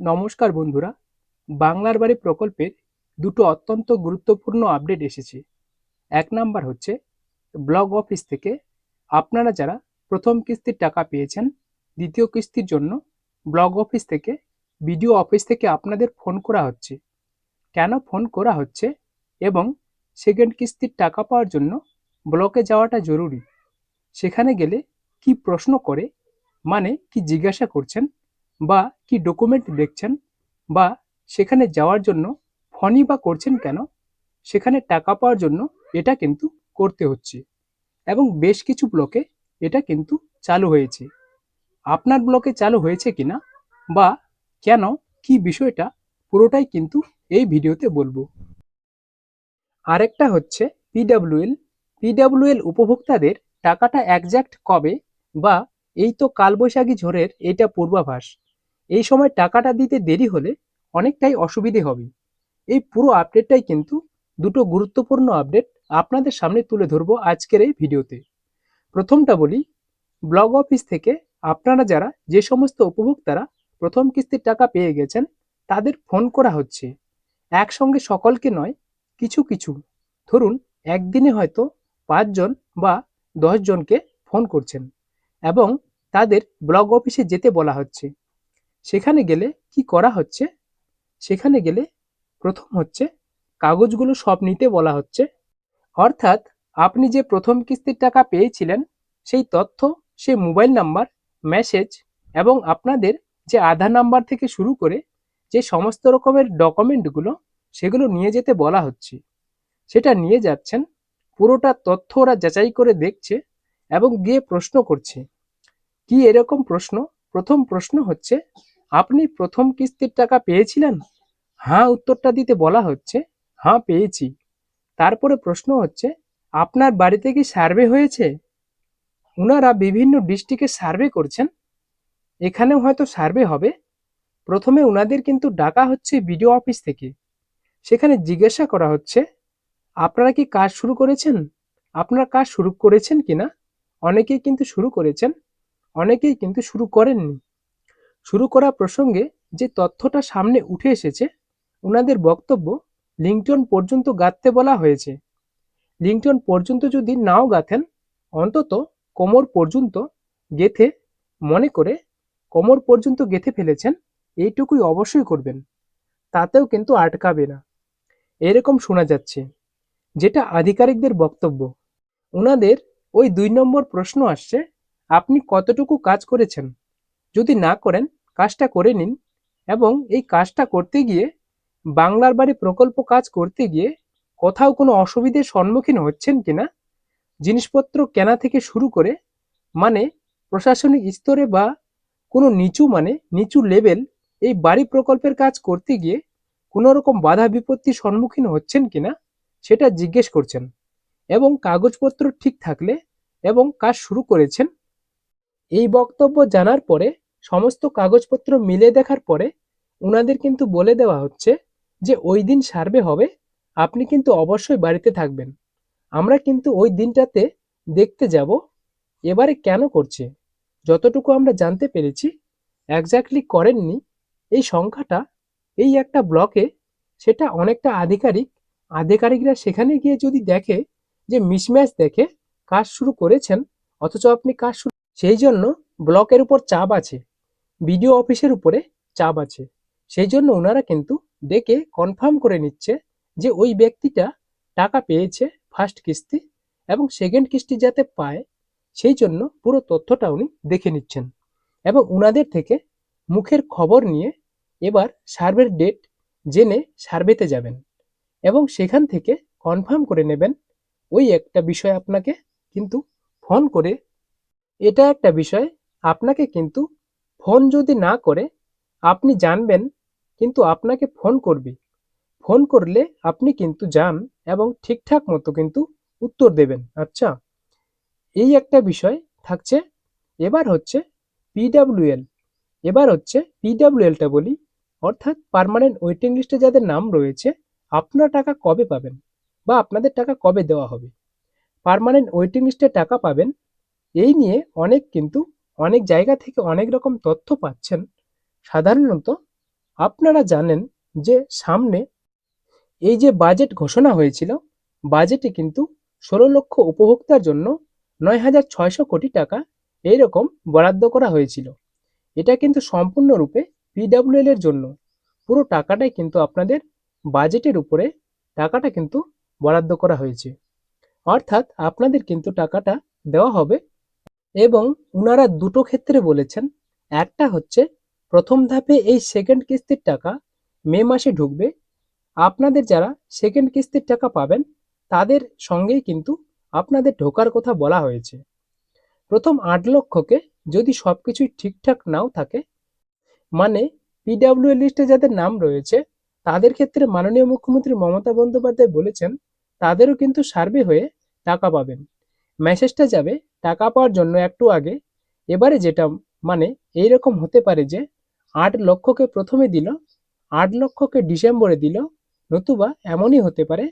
নমস্কার বন্ধুরা। বাংলার বাড়ি প্রকল্পের দুটো অত্যন্ত গুরুত্বপূর্ণ আপডেট এসেছে। এক নাম্বার হচ্ছে ব্লক অফিস থেকে আপনারা যারা প্রথম কিস্তির টাকা পেয়েছেন, দ্বিতীয় কিস্তির জন্য ব্লক অফিস থেকে বিডিও অফিস থেকে আপনাদের ফোন করা হচ্ছে। কেন ফোন করা হচ্ছে এবং সেকেন্ড কিস্তির টাকা পাওয়ার জন্য ব্লকে যাওয়াটা জরুরি? সেখানে গেলে কি প্রশ্ন করে মানে কি জিজ্ঞাসা করছেন বা কি ডকুমেন্ট দেখছেন? বা সেখানে যাওয়ার জন্য ফনি বা করছেন কেন? সেখানে টাকা পাওয়ার জন্য এটা কিন্তু করতে হচ্ছে। এবং বেশ কিছু ব্লকে এটা কিন্তু চালু হয়েছে। আপনার ব্লকে চালু হয়েছে কিনা? বা কেন? কি বিষয়টা? পুরোটাই কিন্তু এই ভিডিওতে বলব। আরেকটা হচ্ছে পিডাব্লিউএল পিডাব্লিউএল উপভোক্তাদের টাকাটা একজ্যাক্ট কবে? বা এই তো কালবৈশাখী ঝড়ের এটা পূর্বাভাস। এই সময় টাকাটা দিতে দেরি হলে অনেকটাই অসুবিধে হবে। এই পুরো আপডেটটাই কিন্তু দুটো গুরুত্বপূর্ণ আপডেট আপনাদের সামনে তুলে ধরবো আজকের এই ভিডিওতে। প্রথমটা বলি, ব্লগ অফিস থেকে আপনারা যারা যে সমস্ত উপভোক্তারা প্রথম কিস্তির টাকা পেয়ে গেছেন, তাদের ফোন করা হচ্ছে। একসঙ্গে সকলকে নয়, কিছু কিছু। ধরুন, একদিনে হয়তো পাঁচজন বা দশজনকে ফোন করছেন এবং তাদের ব্লক অফিসে যেতে বলা হচ্ছে। সেখানে গেলে কি করা হচ্ছে? সেখানে গেলে প্রথম হচ্ছে কাগজগুলো সব নিতে বলা হচ্ছে। অর্থাৎ আপনি যে প্রথম কিস্তির টাকা পেয়েছিলেন, সেই তথ্য সে মোবাইল নাম্বার, মেসেজ এবং আপনাদের যে আধার নাম্বার থেকে শুরু করে যে সমস্ত রকমের ডকুমেন্টগুলো, সেগুলো নিয়ে যেতে বলা হচ্ছে। সেটা নিয়ে যাচ্ছেন, পুরোটা তথ্য ওরা যাচাই করে দেখছে এবং গিয়ে প্রশ্ন করছে। কি এরকম প্রশ্ন? প্রথম প্রশ্ন হচ্ছে আপনি প্রথম কিস্তির টাকা পেয়েছিলেন? হ্যাঁ উত্তরটা দিতে বলা হচ্ছে। হ্যাঁ পেয়েছি। তারপরে প্রশ্ন হচ্ছে, আপনার বাড়িতে কি সার্ভে হয়েছে? ওনারা বিভিন্ন ডিস্ট্রিক্টে সার্ভে করছেন। এখানেও হয়তো সার্ভে হবে। প্রথমে ওনাদের কিন্তু ডাকা হচ্ছে বিডিও অফিস থেকে। সেখানে জিজ্ঞাসা করা হচ্ছে, আপনারা কি কাজ শুরু করেছেন? আপনারা কাজ শুরু করেছেন কিনা? অনেকেই কিন্তু শুরু করেছেন, অনেকেই কিন্তু শুরু করেননি। শুরু করা প্রসঙ্গে যে তথ্যটা সামনে উঠে এসেছে ওনাদের বক্তব্য লিঙ্কটন পর্যন্ত গাঁথতে বলা হয়েছে। লিঙ্কটন পর্যন্ত যদি নাও গাঁথেন, অন্তত কোমর পর্যন্ত গেথে, মনে করে কোমর পর্যন্ত গেথে ফেলেছেন, এইটুকুই অবশ্যই করবেন। তাতেও কিন্তু আটকাবে না। এরকম শোনা যাচ্ছে, যেটা আধিকারিকদের বক্তব্য। ওনাদের ওই দুই নম্বর প্রশ্ন আসছে, আপনি কতটুকু কাজ করেছেন? যদি না করেন, কাজটা করে নিন এবং এই কাজটা করতে গিয়ে, বাংলার বাড়ি প্রকল্প কাজ করতে গিয়ে কোথাও কোনো অসুবিধের সম্মুখীন হচ্ছেন কিনা, জিনিসপত্র কেনা থেকে শুরু করে মানে প্রশাসনিক স্তরে বা কোনো নিচু মানে নিচু লেভেল এই বাড়ি প্রকল্পের কাজ করতে গিয়ে কোনো রকম বাধা বিপত্তির সম্মুখীন হচ্ছেন কিনা, সেটা জিজ্ঞেস করছেন এবং কাগজপত্র ঠিক থাকলে এবং কাজ শুরু করেছেন এই বক্তব্য জানার পরে সমস্ত কাগজপত্র মিলে দেখার পরে ওনাদের কিন্তু বলে দেওয়া হচ্ছে যে ওই দিন সার্ভে হবে, আপনি কিন্তু অবশ্যই বাড়িতে থাকবেন। আমরা কিন্তু ওই দিনটাতে দেখতে যাব, এবারে কেন করছে? যতটুকু আমরা জানতে পেরেছি একজাক্টলি করেননি। এই সংখ্যাটা, এই একটা ব্লকে সেটা অনেকটা আধিকারিক, আধিকারিকরা সেখানে গিয়ে যদি দেখে যে মিসম্যাচ দেখে কাজ শুরু করেছেন, অথচ আপনি কাজ শুরু সেই জন্য ব্লকের উপর চাপ আছে, বিডিও অফিসের উপরে চাপ আছে। সেই জন্য ওনারা কিন্তু ডেকে কনফার্ম করে নিচ্ছে যে ওই ব্যক্তিটা টাকা পেয়েছে ফার্স্ট কিস্তি এবং সেকেন্ড কিস্তি যাতে পায় সেই জন্য পুরো তথ্যটা উনি দেখে নিচ্ছেন এবং ওনাদের থেকে মুখের খবর নিয়ে এবার সার্ভের ডেট জেনে সার্ভেতে যাবেন এবং সেখান থেকে কনফার্ম করে নেবেন। ওই একটা বিষয় আপনাকে কিন্তু ফোন করে এটা একটা বিষয়। আপনাকে কিন্তু ফোন যদি না করে, আপনি জানবেন কিন্তু আপনাকে ফোন করবে। ফোন করলে আপনি কিন্তু যান এবং ঠিকঠাক মতো কিন্তু উত্তর দেবেন। আচ্ছা এই একটা বিষয় থাকছে। এবার হচ্ছে পিডাব্লিউএল এবার হচ্ছে পিডাব্লিউএলটা বলি। অর্থাৎ পার্মানেন্ট ওয়েটিং লিস্টে যাদের নাম রয়েছে, আপনারা টাকা কবে পাবেন? বা আপনাদের টাকা কবে দেওয়া হবে? পারমানেন্ট ওয়েটিং লিস্টে টাকা পাবেন এই নিয়ে অনেক কিন্তু অনেক জায়গা থেকে অনেক রকম তথ্য পাচ্ছেন। সাধারণত আপনারা জানেন যে সামনে এই যে বাজেট ঘোষণা হয়েছিল, বাজেটে কিন্তু ষোলো লক্ষ উপভোক্তার জন্য নয় হাজার ছয়শো কোটি টাকা এইরকম বরাদ্দ করা হয়েছিল। এটা কিন্তু সম্পূর্ণরূপে পিডাব্লিউএল এর জন্য। পুরো টাকাটাই কিন্তু আপনাদের বাজেটের উপরে টাকাটা কিন্তু বরাদ্দ করা হয়েছে। অর্থাৎ আপনাদের কিন্তু টাকাটা দেওয়া হবে এবং ওনারা দুটো ক্ষেত্রে বলেছেন, একটা হচ্ছে প্রথম ধাপে এই সেকেন্ড কিস্তির টাকা মে মাসে ঢুকবে। আপনাদের যারা সেকেন্ড কিস্তির টাকা পাবেন, তাদের সঙ্গেই কিন্তু আপনাদের ঢোকার কথা বলা হয়েছে। প্রথম আট লক্ষকে যদি সব কিছুই ঠিকঠাক নাও থাকে মানে পিডাব্লিউ লিস্টে যাদের নাম রয়েছে, তাদের ক্ষেত্রে মাননীয় মুখ্যমন্ত্রী মমতা বন্দ্যোপাধ্যায় বলেছেন, তাদেরও কিন্তু সার্ভে হয়ে টাকা পাবেন। মেসেজটা যাবে টাকা পাওয়ার জন্য একটু আগে, এবারে যেটা মানে এই রকম হতে পারে যে আট লক্ষকে প্রথমে দিল, আট লক্ষকে ডিসেম্বরে দিল, নতুবা এমনই হতে পারে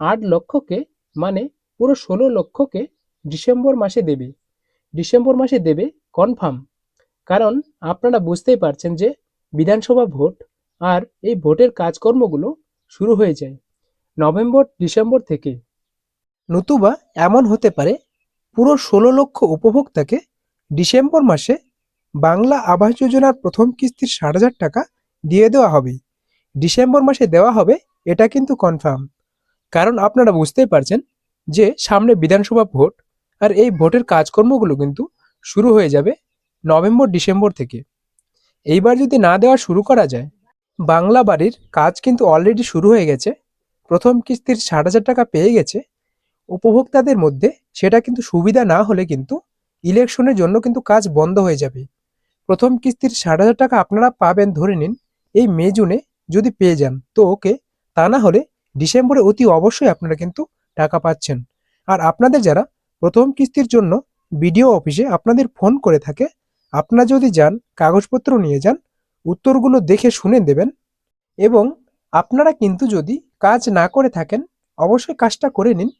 আট লক্ষকে মানে পুরো ষোলো লক্ষকে ডিসেম্বর মাসে দেবে। ডিসেম্বর মাসে দেবে কনফার্ম। কারণ আপনারা বুঝতেই পারছেন যে বিধানসভা ভোট আর এই ভোটের কাজকর্মগুলো শুরু হয়ে যায় নভেম্বর, ডিসেম্বর থেকে। নতুবা এমন হতে পারে পুরো ষোলো লক্ষ উপভোক্তাকে ডিসেম্বর মাসে বাংলা আবাস যোজনার প্রথম কিস্তির ষাট হাজার টাকা দিয়ে দেওয়া হবে। ডিসেম্বর মাসে দেওয়া হবে, এটা কিন্তু কনফার্ম কারণ আপনারা বুঝতেই পারছেন যে সামনে বিধানসভা ভোট, আর এই ভোটের কাজকর্মগুলো কিন্তু শুরু হয়ে যাবে নভেম্বর, ডিসেম্বর থেকে। এইবার যদি না দেওয়া শুরু করা যায়, বাংলা বাড়ির কাজ কিন্তু অলরেডি শুরু হয়ে গেছে। প্রথম কিস্তির ষাট হাজার টাকা পেয়ে গেছে উপভোক্তাদের মধ্যে সেটা কিন্তু সুবিধা না হলে কিন্তু ইলেকশনের জন্য কিন্তু কাজ বন্ধ হয়ে যাবে। প্রথম কিস্তির ষাট হাজার টাকা আপনারা পাবেন ধরে নিন, এই মে, জুনে যদি পেয়ে যান। তো ওকে, তা না হলে ডিসেম্বরে অতি অবশ্যই আপনারা কিন্তু টাকা পাচ্ছেন। আর আপনাদের যারা প্রথম কিস্তির জন্য বিডিও অফিসে আপনাদের ফোন করে থাকে, আপনারা যদি যান, কাগজপত্র নিয়ে যান, উত্তরগুলো দেখে শুনে দেবেন এবং আপনারা কিন্তু যদি কাজ না করে থাকেন, অবশ্যই কাজটা করে নিন।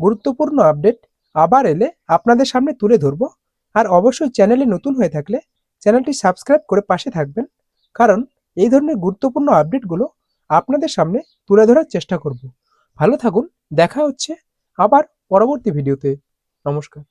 গুরুত্বপূর্ণ আপডেট আবার এলে আপনাদের সামনে তুলে ধরব। আর অবশ্যই চ্যানেলে নতুন হয়ে থাকলে চ্যানেলটি সাবস্ক্রাইব করে পাশে থাকবেন। কারণ এই ধরনের গুরুত্বপূর্ণ আপডেটগুলো আপনাদের সামনে তুলে ধরার চেষ্টা করব। ভালো থাকুন, দেখা হচ্ছে আবার পরবর্তী ভিডিওতে। নমস্কার।